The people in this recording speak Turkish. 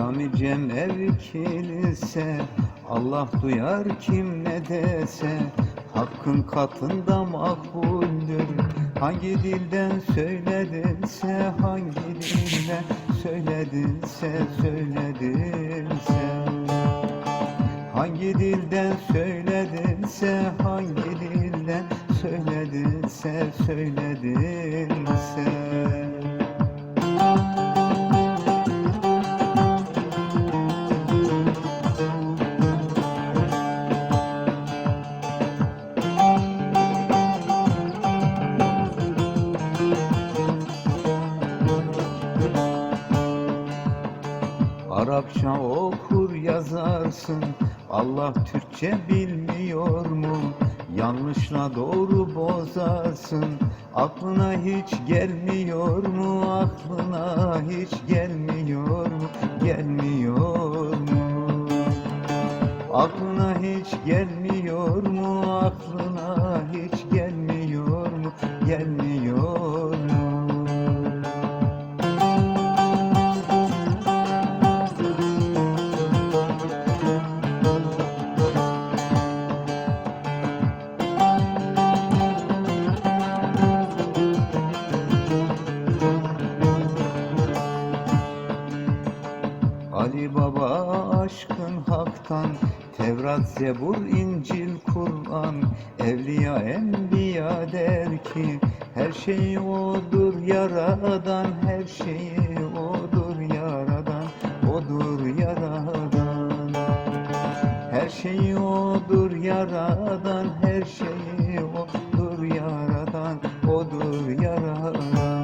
Alem erkilse Allah duyar kim ne dese. Hakkın katında makbuldür Hangi dilden söyledinse Hangi dilden söyledinse Söyledinse. Hangi dilden söyledinse Hangi dilden söyledinse Söyledinse Arapça okur yazarsın Allah Türkçe bilmiyor mu? Yanlışla doğru bozarsın Aklına hiç gelmiyor mu? Aklına hiç gelmiyor mu? Gelmiyor mu? Aklına hiç gelmiyor mu? Aklına hiç gelmiyor mu? Gelmiyor Ali Baba aşkın haktan Tevrat, Zebur, İncil, Kur'an. Evliya, Enbiya der ki Her şey odur yaradan Her şeyi odur yaradan Odur yaradan. Her şey odur yaradan Her şeyi odur yaradan Odur yaradan.